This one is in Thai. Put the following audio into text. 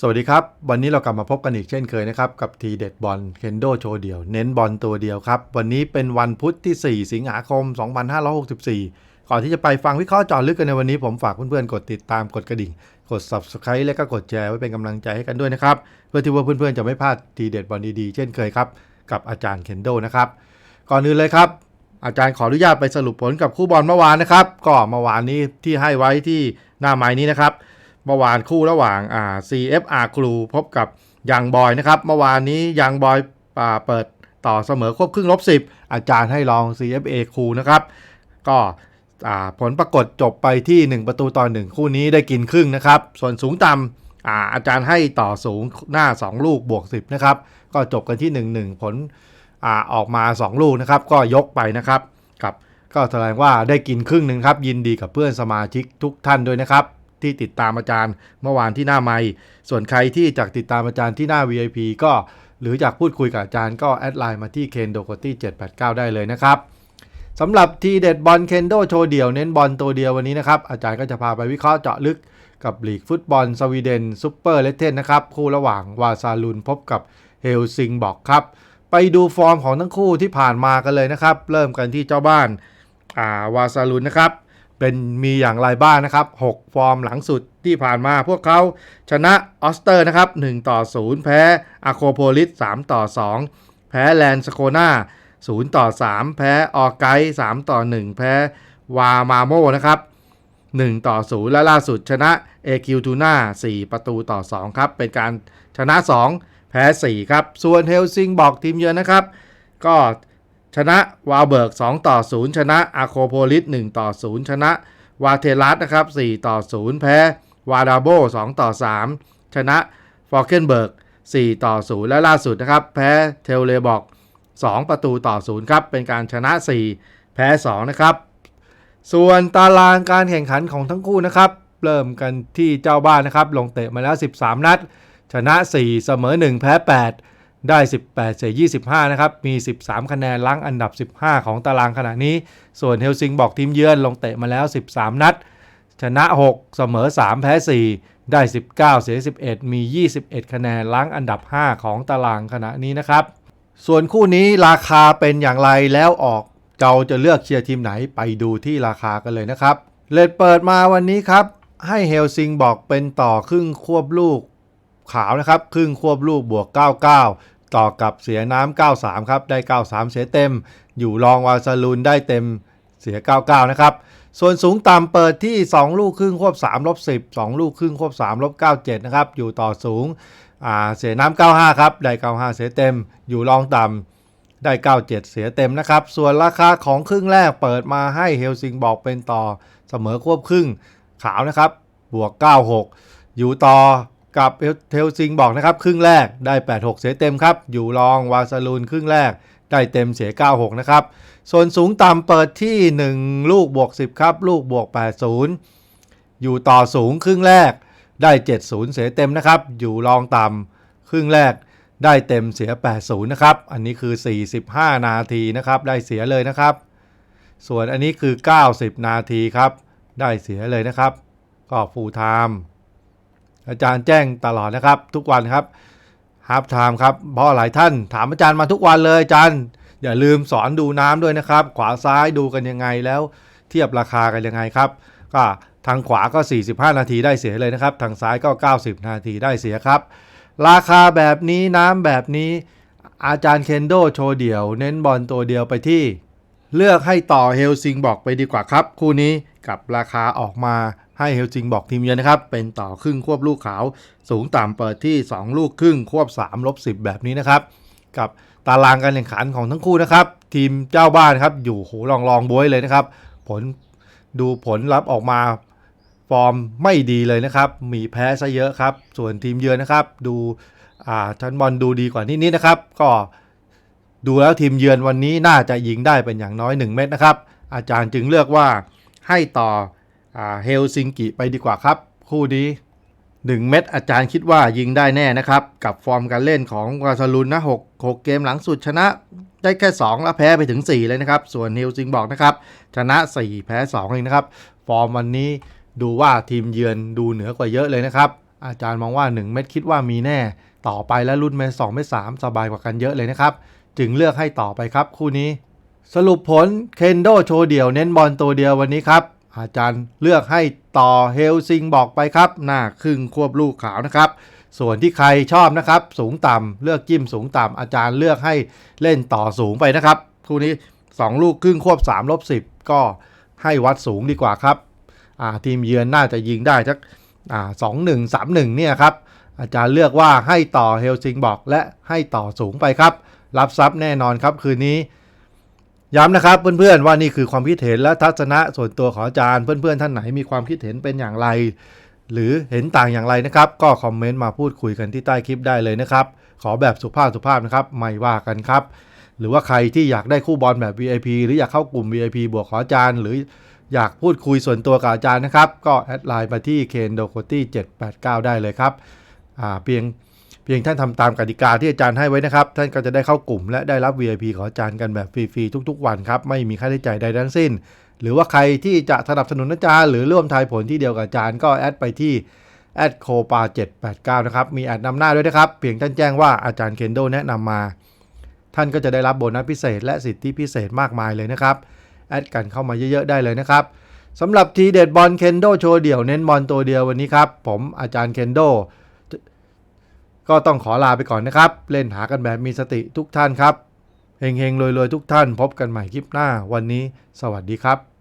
สวัสดีครับ วันนี้เรากลับมาพบกันอีกเช่นเคยนะครับ กับทีเด็ดบอลเคนโดโชว์เดียว เน้นบอลตัวเดียวครับ วันนี้เป็นวันพุธที่ 4 สิงหาคม 2564 ก่อนที่จะไปฟังวิเคราะห์จอลึกกันในวันนี้ผมฝากเพื่อนๆ กดติดตามกดกระดิ่ง กด subscribe และก็กดแชร์ไว้เป็นกำลังใจให้กันด้วยนะครับ เพื่อที่ว่าเพื่อนๆจะไม่พลาดทีเด็ดบอลดีๆ เช่นเคยครับกับอาจารย์เคนโดนะครับก่อนอื่นเลยครับ อาจารย์ขออนุญาตไปสรุปผลกับคู่บอลเมื่อวานนะครับก็เมื่อวานนี้ที่ให้ไว้ที่หน้าไม้นี้นะครับ เมื่อวานคู่ระหว่างอ่า CFR ครูพบกับยังบอยนะครับ เมื่อวานนี้ยังบอยอ่าเปิดต่อเสมอควบครึ่งลบ 10 อาจารย์ให้ลอง CFA ครูนะครับ ก็ผลปรากฏจบไปที่ 1 ประตูต่อ 1 คู่นี้ได้กินครึ่งนะครับ ส่วนสูงต่ำอาอาจารย์ให้ต่อสูงหน้า 2 ลูกบวก 10 นะครับ ก็จบกันที่ 1-1 ผลอออกมา 2 ลูกนะครับ ก็ยกไปนะครับกับ ก็แสดงว่าได้กินครึ่งหนึ่งครับ ยินดีกับเพื่อนสมาชิกทุกท่านด้วยนะครับ ที่ติดตามอาจารย์เมื่อวานที่หน้าไมค์ส่วนใครที่จากติดตามอาจารย์ที่หน้า VIP ก็หรืออยากพูดคุยกับอาจารย์ก็แอดไลน์มาที่เคนโดโ o ตี้789 ได้เลยนะครับสำหรับทีเด็ดบอลเคนโดโชว์เดี่ยวเน้นบอลตัวเดียววันนี้นะครับ อาจารย์ก็จะพาไปวิเคราะห์เจาะลึกกับลีกฟุตบอลสวีเดนซูเปอร์เลเทนนะครับ คู่ระหว่างวาซาลุนพบกับเฮลซิงบอกครับ ไปดูฟอร์มของทั้งคู่ที่ผ่านมากันเลยนะครับ เริ่มกันที่เจ้าบ้านอ่าวาซาลุนนะครับ เป็นมีอย่างไรบ้างนะครับ 6 ฟอร์มหลังสุดที่ผ่านมา พวกเขาชนะออสเตอร์นะครับ1ต่อ 0 แพ้อะโคโพลิส3ต่อ 2 แพ้แลนสโคนา0ต่อ 3 แพ้ออไกด์3ต่อ 1 แพ้วามาโมนะครับ1ต่อ 0 และล่าสุดชนะเอคิวทูน่า4ประตูต่อ 2 ครับ เป็นการชนะ 2 แพ้ 4 ครับ ส่วนเฮลซิงบอกทีมเยือนนะครับ ก็ ชนะวาลเบิร์ก2ต่อ0ชนะอาโคโพลิส1ต่อ0ชนะวาเทลัสนะครับ4ต่อ0แพ้วาดาโบ2ต่อ3ชนะฟอร์เกนเบิร์ก4ต่อ0และล่าสุดนะครับ แพ้เทลเลบอก 2 ประตูต่อ0ครับ เป็นการชนะ 4 แพ้ 2 นะครับ ส่วนตารางการแข่งขันของทั้งคู่นะครับ เริ่มกันที่เจ้าบ้านนะครับ ลงเตะมาแล้ว 13 นัด ชนะ 4 เสมอ 1 แพ้ 8 ได้ 18เสีย25 นะครับ มี 13 คะแนนล้างอันดับ 15 ของตารางขณะนี้ ส่วนเฮลซิงบอกทีมเยือนลงเตะมาแล้ว 13 นัด ชนะ 6 เสมอ 3 แพ้ 4 ได้ 19 เสีย 11 มี 21 คะแนนล้างอันดับ 5 ของตารางขณะนี้นะครับ ส่วนคู่นี้ราคาเป็นอย่างไรแล้วออกเราจะเลือกเชียร์ทีมไหนไปดูที่ราคากันเลยนะครับ เลดเปิดมาวันนี้ครับ ให้เฮลซิงบอกเป็นต่อครึ่งควบลูกขาวนะครับ ครึ่งควบลูกบวก 99 ต่อกับเสียน้ำ93 ครับ ได้ 93 เสียเต็ม อยู่รองวาซาลูนได้เต็มเสีย 99 นะครับ ส่วนสูงต่ำเปิดที่ 2 ลูกครึ่งควบ3ลบ10 2 ลูกครึ่งควบ3ลบ97 นะครับ อยู่ต่อสูงเสียน้ำ95 ครับ ได้ 95 เสียเต็ม อยู่รองต่ำได้ 97 เสียเต็มนะครับ ส่วนราคาของครึ่งแรกเปิดมาให้เฮลซิงบอกเป็นต่อเสมอควบครึ่งขาวนะครับ บวก 96 อยู่ต่อ กับเฮลซิงบอกนะครับ ครึ่งแรกได้ 86 เสียเต็มครับ อยู่รองวาซาลูนครึ่งแรก ได้เต็มเสีย 96 นะครับ ส่วนสูงต่ำเปิดที่ 1 ลูกบวก 10 ครับ ลูกบวก 80 อยู่ต่อสูงครึ่งแรกได้ 70 เสียเต็มนะครับ อยู่รองต่ำครึ่งแรกได้เต็มเสีย 80 นะครับ อันนี้คือ 45 นาทีนะครับ ได้เสียเลยนะครับ ส่วนอันนี้คือ 90 นาทีครับ ได้เสียเลยนะครับ ก็ฟูลไทม์ อาจารย์แจ้งตลอดนะครับ ทุกวันครับฮาร์ปไทม์ครับเพราะหลายท่านถามอาจารย์มาทุกวันเลยอาจารย์ อย่าลืมสอนดูน้ำด้วยนะครับ ขวาซ้ายดูกันยังไงแล้ว เทียบราคากันยังไงครับ ก็ทางขวาก็ 45 นาทีได้เสียเลยนะครับ ทางซ้ายก็ 90 นาทีได้เสียครับ ราคาแบบนี้น้ำแบบนี้อาจารย์เคนโดโชว์เดี่ยว เน้นบอลตัวเดียวไปที่ เลือกให้ต่อเฮลซิงบอกไปดีกว่าครับ คู่นี้กับราคาออกมาให้เฮลซิงบอกทีมเยือนนะครับ เป็นต่อครึ่งควบลูกขาว สูงต่ำเปิดที่ 2 ลูกครึ่งควบ3ลบ10 แบบนี้นะครับ กับตารางการแข่งขันของทั้งคู่นะครับ ทีมเจ้าบ้านครับ อยู่โหลองลองบวยเลยนะครับ ผลดูผลลัพธ์ออกมาฟอร์มไม่ดีเลยนะครับ มีแพ้ซะเยอะครับ ส่วนทีมเยือนนะครับ ดูอ่าทันบอลดูดีกว่านิดนิดนะครับ ก็ ดูแล้วทีมเยือนวันนี้น่าจะยิงได้เป็นอย่างน้อย 1 เม็ดนะครับ อาจารย์จึงเลือกว่าให้ต่อเฮลซิงกิไปดีกว่าครับ คู่นี้ 1 เม็ดอาจารย์คิดว่ายิงได้แน่นะครับ กับฟอร์มการเล่นของวาซาลุนนะ6 6 เกมหลังสุดชนะได้แค่ 2 แล้วแพ้ไปถึง 4 เลยนะครับ ส่วนเฮลซิงบอกนะครับชนะ 4 แพ้ 2 เองนะครับ ฟอร์มวันนี้ดูว่าทีมเยือนดูเหนือกว่าเยอะเลยนะครับ อาจารย์มองว่า 1 เม็ดคิดว่ามีแน่ ต่อไปแล้วรุ่นเม็ด2เม็ด3สบายกว่ากันเยอะเลยนะครับ จึงเลือกให้ต่อไปครับคู่นี้ สรุปผลเคนโดโชว์เดี่ยวเน้นบอลตัวเดียววันนี้ครับ อาจารย์เลือกให้ต่อเฮลซิงบอกไปครับ หน้าครึ่งควบลูกขาวนะครับ ส่วนที่ใครชอบนะครับ สูงต่ำเลือกจิ้มสูงต่ำอาจารย์เลือกให้เล่นต่อสูงไปนะครับคู่นี้ 2 ลูกครึ่งควบ3ลบ10 ก็ให้วัดสูงดีกว่าครับทีมเยือนน่าจะยิงได้สักสองหนึ่งสามหนึ่งเนี่ยครับอาจารย์เลือกว่าให้ต่อเฮลซิงบอกและให้ต่อสูงไปครับ รับทรัพย์แน่นอนครับคืนนี้ ย้ำนะครับเพื่อนๆว่านี่คือความคิดเห็นและทัศนะส่วนตัวของอาจารย์เพื่อนๆท่านไหนมีความคิดเห็นเป็นอย่างไร หรือเห็นต่างอย่างไรนะครับ ก็คอมเมนต์มาพูดคุยกันที่ใต้คลิปได้เลยนะครับ ขอแบบสุภาพสุภาพนะครับไม่ว่ากันครับ หรือว่าใครที่อยากได้คู่บอลแบบ VIP หรืออยากเข้ากลุ่ม VIP บวกขออาจารย์ หรืออยากพูดคุยส่วนตัวกับอาจารย์นะครับ ก็แอดไลน์มาที่ k e n d o k o t y 789 ได้เลยครับเพียง เพียงท่านทำตามกติกาที่อาจารย์ให้ไว้นะครับ ท่านก็จะได้เข้ากลุ่ม และได้รับ VIP ของอาจารย์กันแบบฟรีๆทุก ๆ วันครับ ไม่มีค่าใช้จ่ายใดทั้งสิ้น หรือว่าใครที่จะสนับสนุนอาจารย์ หรือร่วมทายผลที่เดียวกับอาจารย์ก็แอดไปที่แอดโคปา789 นะครับ มีแอดนำหน้าด้วยนะครับ เพียงท่านแจ้งว่าอาจารย์เคนโดแนะนำมา ท่านก็จะได้รับโบนัสพิเศษ และสิทธิพิเศษมากมายเลยนะครับ แอดกันเข้ามาเยอะ ๆ ได้เลยนะครับสำหรับทีเด็ดบอลเคนโดโชว์เดี่ยวเน้นบอลตัวเดียววันนี้ครับ ผมอาจารย์เคนโด ก็ต้องขอลาไปก่อนนะครับ เล่นหากันแบบมีสติทุกท่านครับเฮงๆรวยๆทุกท่านพบกันใหม่คลิปหน้าวันนี้ สวัสดีครับ